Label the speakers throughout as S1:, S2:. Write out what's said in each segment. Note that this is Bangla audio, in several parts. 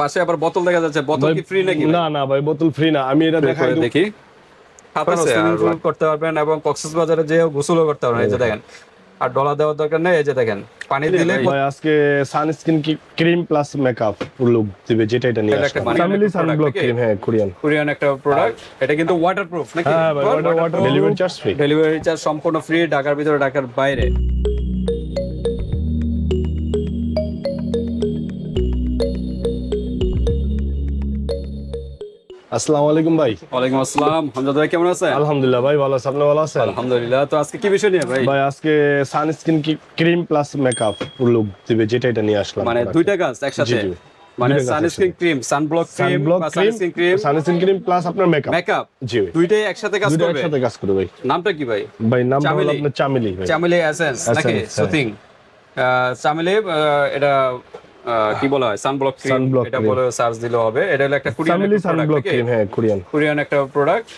S1: পাশে আবার বোতল দেখা যাচ্ছে। বোতল কি ফ্রি নাকি
S2: না না ভাই বোতল ফ্রি না আমি এটা দেখাই
S1: দেখি। করতে পারবেন এবং কক্সবাজারে যে গোসলও করতে পারবেন। এই যে দেখেন আর ডলা দেওয়ার দরকার নেই এই যে দেখেন পানি দিলে
S2: ভাই আজকে সানস্ক্রিন কি ক্রিম প্লাস মেকআপ লুক দিবে যেটা এটা নিয়ে আসলাম। ফ্যামিলি সানব্লক ক্রিম হ্যাঁ কোরিয়ান
S1: কোরিয়ান একটা প্রোডাক্ট এটা কিন্তু ওয়াটারপ্রুফ নাকি?
S2: হ্যাঁ ভাই water delivery charge free
S1: delivery charge সম্পূর্ণ ফ্রি ঢাকার ভিতরে ঢাকার বাইরে।
S2: আসসালামু আলাইকুম ভাই।
S1: ওয়ালাইকুম আসসালাম। হামজাদ ভাই কেমন আছেন?
S2: আলহামদুলিল্লাহ ভাই ভালো আছেন? আপনি ভালো আছেন?
S1: আলহামদুলিল্লাহ। তো আজকে কি বিষয় নিয়ে ভাই?
S2: ভাই আজকে সানস্ক্রিন কি ক্রিম প্লাস মেকআপ লুক দিবে যেটা এটা নিয়ে আসলাম
S1: মানে দুইটা কাজ একসাথে। মানে sunscreen cream sunblock cream sunscreen cream
S2: sunscreen cream plus আপনার মেকআপ
S1: মেকআপ
S2: জি
S1: দুইটাই একসাথে কাজ করবে?
S2: একসাথে কাজ করে ভাই।
S1: নামটা কি ভাই?
S2: ভাই নাম হলো
S1: চামেলি।
S2: আপনার চামেলি ভাই।
S1: চামেলি এসেন্স নাকি?
S2: হ্যাঁ।
S1: সুথিং চামেলি আহ, এটা কি বলা হয়? সানব্লক ক্রিম এটা বলে সার্চ দিলে হবে। এটা হলো একটা কোরিয়ান
S2: সানব্লক ক্রিম হ্যাঁ কোরিয়ান
S1: কোরিয়ান একটা প্রোডাক্ট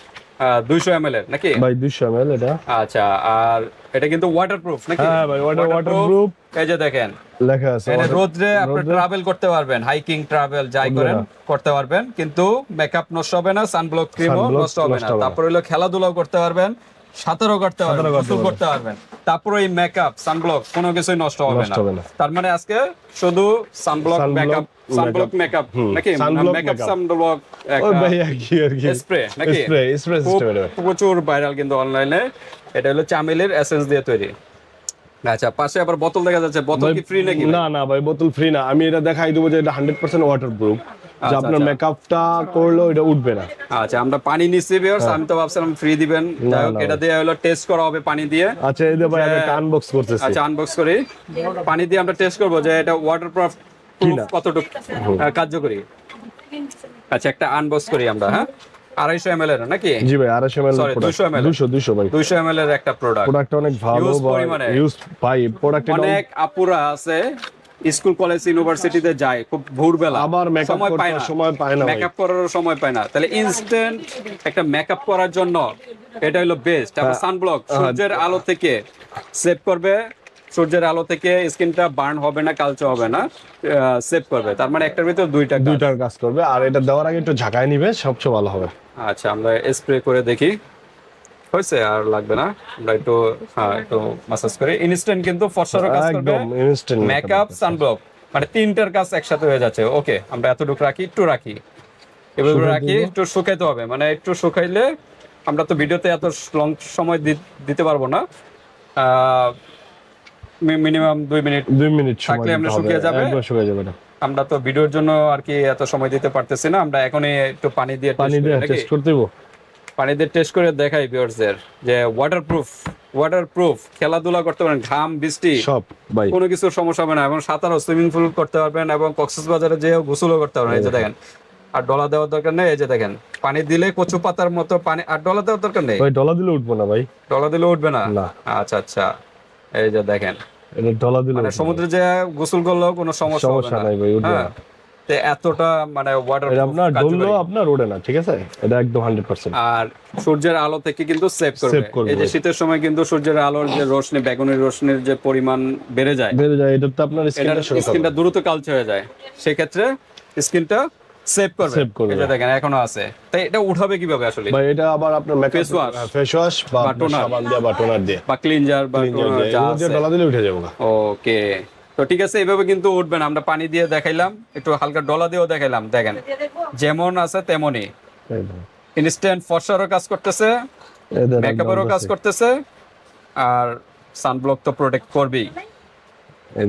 S1: দুইশো এম এর নাকি?
S2: ভাই 200 ml এটা।
S1: আচ্ছা আর এটা কিন্তু ওয়াটারপ্রুফ নাকি?
S2: হ্যাঁ ভাই, water- waterproof।
S1: এই যে দেখেন।
S2: লেখা আছে
S1: এটা রোদ্রে আপনি ট্রাভেল করতে পারবেন। হাইকিং ট্রাভেল যাই করেন করতে পারবেন। কিন্তু মেকআপ নষ্ট হবে না সানব্লক ক্রিমও
S2: Sunblock
S1: নষ্ট হবে না।
S2: নষ্ট হবে না।
S1: তারপর হলো খেলাধুলাও করতে পারবেন। সাঁতারও করতে পারবেন
S2: করতে
S1: গোসল করতে পারবেন। তারপর এই মেকআপ সানব্লক কোনো কিছুই নষ্ট হবে না। তার মানে আজকে শুধু সানব্লক মেকআপ সানব্লক। মেকআপ নাকি? মেকআপ সানব্লক স্প্রে নাকি?
S2: স্প্রে
S1: প্রচুর ভাইরাল কিন্তু অনলাইনে এটা হলো চামেলির এসেন্স দিয়ে তৈরি। আচ্ছা পাশে আবার বোতল দেখা যাচ্ছে। বোতল কি ফ্রি নাকি?
S2: না না ভাই বোতল ফ্রি না। আমি এটা দেখাই দেবো যে এটা হান্ড্রেড পার্সেন্ট ওয়াটার প্রুফ যে
S1: আচ্ছা,
S2: আপনার
S1: আচ্ছা।
S2: মেকআপটা করলেও এটা উঠবে না।
S1: আচ্ছা আমরা পানি নিচ্ছি ভিউয়ার্স আমি তো ভাবছিলাম ফ্রি দিবেন। এটা দিয়ে হলো টেস্ট করা হবে পানি দিয়ে।
S2: আচ্ছা এই ভাই আমি আনবক্স করতেছি।
S1: আচ্ছা আনবক্স করি। পানি দিয়ে আমরা টেস্ট করব যে এটা ওয়াটার প্রুফ কতটুকু কার্যকরী। আচ্ছা একটা আনবক্স করি আমরা হ্যাঁ? আড়াইশো এম এর নাকি?
S2: জি ভাই আড়াইশো এমএল
S1: Sorry, 200 ml
S2: দুশো দুশো ভাই।
S1: দুইশো এম এর একটা প্রোডাক্ট
S2: প্রোডাক্ট অনেক ভালো
S1: Use পরিমাণে।
S2: ইউজ পাই প্রোডাক্ট
S1: অনেক আপুরা আছে স্কুল কলেজ ইউনিভার্সিটিতে যায় খুব ভোরবেলা।
S2: আবার makeup
S1: সময় পায় না।
S2: সময় পায় না
S1: মেকআপ করার সময় পায় না। তাহলে ইনস্ট্যান্ট একটা মেকআপ করার জন্য এটা হলো বেস্ট
S2: হ্যাঁ।
S1: সানব্লক সূর্যের আলো থেকে সেভ করবে। সূর্যের আলো থেকে স্কিনটা বার্ন হবে না কালচে হবে না। সেভ করবে। তার মানে একটার ভিতর দুইটা
S2: দুইটার কাজ করবে। আর এটা দেওয়ার আগে একটু ঝাঁকায় নিবে সবচেয়ে ভালো হবে।
S1: আচ্ছা আমরা স্প্রে করে দেখি। হয়েছে আর লাগবে না। আমরা একটু হ্যাঁ একটু মাসাজ করি। ইনস্ট্যান্ট কিন্তু ফর্সারও কাজ করবে।
S2: একদম ইনস্ট্যান্ট
S1: মেকআপ সানব্লক মানে তিনটার কাজ একসাথে হয়ে যাচ্ছে। ওকে আমরা এতটুকু রাখি একটু রাখি। এভাবে রাখি একটু শুকাইতে হবে। মানে একটু শুকাইলে আমরা তো ভিডিওতে এত লং সময় দিতে পারব না। মিনিমাম দুই মিনিট
S2: দুই মিনিট
S1: থাকলে আমরা শুকিয়ে যাবে?
S2: শুকিয়ে যাবে না
S1: আমরা তো ভিডিওর জন্য আর কি এত সময় দিতে পারতেছি না। আমরা এখনই একটু পানি দিয়ে
S2: পানি দিয়ে টেস্ট করতে দিব।
S1: পানি দিয়ে টেস্ট করে দেখাই ভিউয়ার্সদের যে ওয়াটারপ্রুফ ওয়াটারপ্রুফ খেলাধুলা করতে পারেন ঘাম বৃষ্টি
S2: সব ভাই।
S1: কোনো কিছুর সমস্যা হবে না এবং সাঁতারও সুইমিং পুল করতে পারবেন এবং কক্সবাজারে যেও গোসলও করতে পারবেন। এই যে দেখেন আর ডলা দেওয়ার দরকার নেই এই যে দেখেন পানি দিলে কচু পাতার মতো পানি আর ডলা দেওয়ার দরকার নেই?
S2: ভাই ডলা দিলে উঠবো না ভাই।
S1: ডলা দিলে উঠবে না?
S2: না।
S1: আচ্ছা আচ্ছা। এই যে দেখেন
S2: এটা ডলা দিলে
S1: মানে সমুদ্রে যে গোসল করলেও কোনো সমস্যা হবে না।
S2: ভাই, উঠবে
S1: হ্যাঁ। তো এতটা মানে ওয়াটার
S2: আপনার আপনার ওঠে না ঠিক আছে? এটা একদম হান্ড্রেড পার্সেন্ট
S1: আর সূর্যের আলো থেকে কিন্তু সেভ করবে। এই যে শীতের সময় কিন্তু সূর্যের আলোর যে রোশনি বেগুনের রোশনির যে পরিমাণ বেড়ে যায়
S2: বেড়ে যায় এটা তো আপনার স্কিনটা
S1: স্কিনটা দ্রুত কালচে হয়ে যায়। সেক্ষেত্রে স্কিনটা সেভ করবে।
S2: Save করবে।
S1: যে দেখেন এখনও আছে। তাই এটা উঠাবে কীভাবে আসলে?
S2: ভাই এটা আবার আপনার makeup
S1: Face wash।
S2: Face wash বা সাবান দিয়ে বা টোনার দিয়ে।
S1: বা ক্লিনজার বা
S2: দিয়ে।
S1: যা আছে।
S2: দিলে উঠে যাব।
S1: ওকে তো ঠিক আছে এভাবে কিন্তু উঠবেন না। আমরা পানি দিয়ে দেখাইলাম একটু হালকা ডলা দিয়েও দেখাইলাম দেখেন। যেমন আছে তেমনই। ইনস্ট্যান্ট ফর্সারও কাজ করতেছে মেকআপেরও কাজ করতেছে আর সানব্লক তো প্রোটেক্ট করবেই।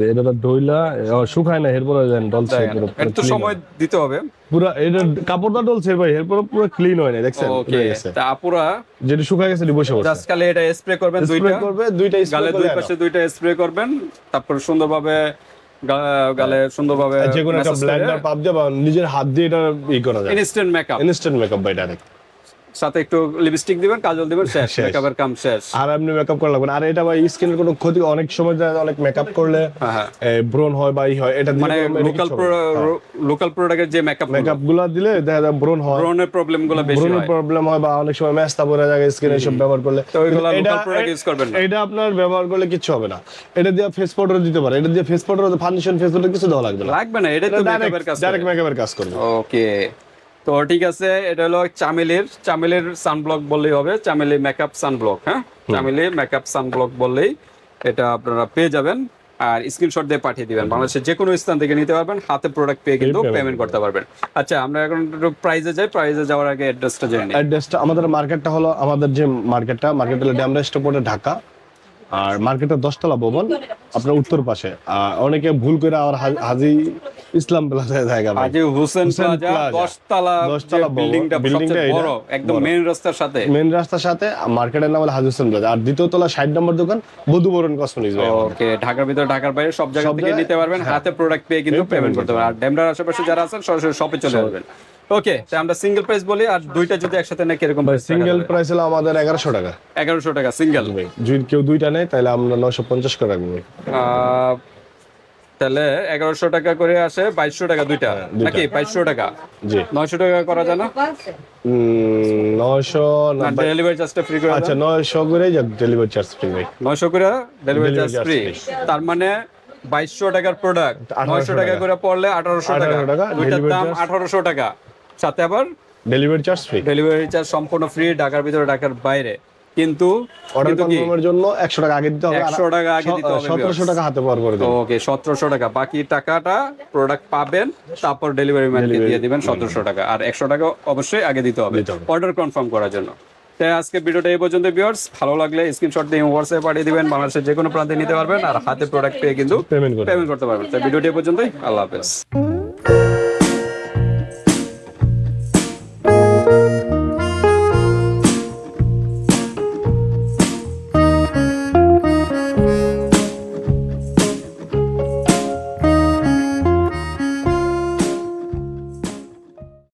S2: এটা তো ডইলা ও, শুকায় না এরপরে দেন ডলছে পুরো
S1: একটু সময় দিতে হবে।
S2: হয়। পুরো এটা কাপড়টা ডলছে ভাই এরপরে পুরো ক্লিন হয় না দেখছেন?
S1: ওকে তা আপুরা
S2: যেটা শুকায় গেছে এটি বসে বসে
S1: জাস্ট খালি এটা স্প্রে করবেন
S2: স্প্রে করবে দুইটা
S1: গালে দুই পাশে দুইটা স্প্রে করবেন তারপর সুন্দরভাবে গালে সুন্দরভাবে
S2: যে কোনো একটা ব্লেন্ডার পাপ দিয়ে বা নিজের হাত দিয়ে এটা ই করা যায়।
S1: Instant makeup
S2: instant makeup by direct
S1: সাথে একটু লিপস্টিক দিবেন কাজল দিবেন শেষ। মেকআপের কাম শেষ।
S2: আর এমনি মেকআপ করা লাগবে আর এটা ভাই স্কিনের কোনো ক্ষতি? অনেক সময় যায় অনেক মেকআপ করলে
S1: হ্যাঁ, হ্যাঁ।
S2: ব্রন হয় বা ই হয় এটা
S1: মানে লোকাল লোকাল প্রোডাক্টের যে মেকআপ
S2: মেকআপগুলা দিলে দেখা যায় ব্রন হয়।
S1: ব্রনের প্রবলেমগুলো বেশি
S2: ব্রনের
S1: হয়।
S2: প্রবলেম হয় বা অনেক সময় মেস্তা পড়ে যায় স্কিনে সব ব্যবহার করলে।
S1: তো ওইগুলা local product use করবেন না।
S2: এটা আপনার ব্যবহার করলে কিছু হবে না। এটা দিয়ে ফেস পাউডার দিতে পারে এটা দিয়ে face powder foundation face powder কিছু দেওয়া লাগবে না।
S1: লাগবে না এটা তো মেকআপের কাজ
S2: ডাইরেক্ট মেকআপের কাজ করবে।
S1: ওকে তো ঠিক আছে এটা হলো চামেলির চামেলির সানব্লক বললেই হবে চামেলি মেকআপ সানব্লক হ্যাঁ? চামেলি মেকআপ সানব্লক বললেই এটা আপনারা পেয়ে যাবেন। আর স্ক্রিনশট দিয়ে পাঠিয়ে দিবেন। বাংলাদেশের যে কোনো স্থান থেকে নিতে পারবেন হাতে প্রোডাক্ট পেয়ে কিন্তু পেমেন্ট করতে পারবেন। আচ্ছা আমরা এখন একটু প্রাইজে যাই প্রাইজে যাওয়ার আগে অ্যাড্রেসটা জেনে নিই।
S2: অ্যাড্রেসটা আমাদের মার্কেটটা হলো আমাদের যে মার্কেটটা মার্কেট হলো ড্যামরা স্টপোর্টে ঢাকা। আর মার্কেটের দশতলা ভবন আপনার উত্তর পাশে। আর অনেকে ভুল করে আর হাজি- হাজি ইসলাম প্লাজায় জায়গা
S1: আজি হোসেন প্লাজা। দশতলা
S2: দশতলা
S1: বিল্ডিংটা
S2: এটা
S1: বড় একদম। মেইন রাস্তার সাথে।
S2: মেন রাস্তার সাথে মার্কেটের নাম হলো হাজি হোসেন প্লাজা। আর দ্বিতীয় তলা ষাট নম্বর দোকান বধুবরণ কসমেটিক্স
S1: ওকে ঢাকার ভিতরে ঢাকার বাইরে সব জায়গা থেকে নিতে পারবেন।
S2: হ্যাঁ।
S1: হাতে প্রোডাক্ট পেয়ে কিন্তু পেমেন্ট করতে পারবেন। আর ডেমরার আশেপাশে যারা আছেন সরাসরি শপে চলে আসবেন। ওকে তো আমরা সিঙ্গেল প্রাইস বলি আর দুইটা যদি একসাথে নেয় কীরকম
S2: সিঙ্গেল প্রাইস হলো আমাদের এগারোশো টাকা।
S1: এগারোশো টাকা সিঙ্গেল
S2: যদি কেউ দুইটা নেয় তাহলে আমরা নশো পঞ্চাশ করে রাখব
S1: তাহলে এগারোশো টাকা করে আসে বাইশশো টাকা দুইটা
S2: হ্যাঁ,
S1: নাকি বাইশশো টাকা?
S2: জি।
S1: নয়শো টাকা করা যায় না? ডেলিভারি চার্জটা ফ্রি করে
S2: আচ্ছা করে ডেলিভারি চার্জ ফ্রি ভাই।
S1: করে ডেলিভারি চার্জ ফ্রি তার মানে বাইশশো টাকার প্রোডাক্ট
S2: 1800
S1: নয়শো টাকা
S2: টাকা।
S1: করে পড়লে আঠারোশো টাকা। দুইটার দাম আঠারোশো টাকা। সাথে আবার
S2: delivery charge free
S1: delivery charge সম্পূর্ণ ফ্রি ঢাকার ভিতরে ঢাকার বাইরে। কিন্তু
S2: অর্ডার কনফার্মের জন্য একশো টাকা আগে দিতে হবে
S1: 100 টাকা আগে দিতে হবে
S2: সতেরোশো টাকা হাতে পাওয়ার দেবো
S1: ওকে সতেরোশো টাকা। বাকি টাকাটা প্রোডাক্ট পাবেন তারপর ডেলিভারি ম্যানকে দিয়ে দিবেন সতেরোশো টাকা। আর একশো টাকা অবশ্যই আগে দিতে হবে অর্ডার কনফার্ম করার জন্য। তাই আজকে ভিডিওটা এই পর্যন্ত ভিউয়ার্স ভালো লাগলে স্ক্রিনশট দিয়ে হোয়াটসঅ্যাপে পাঠিয়ে দিবেন বাংলাদেশের যে কোনো প্রান্তে নিতে পারবেন আর হাতে প্রোডাক্ট পেয়ে কিন্তু
S2: পেমেন্ট
S1: পেমেন্ট করতে পারবেন। তাই ভিডিওটি এই পর্যন্তই আল্লাহ হাফেজ।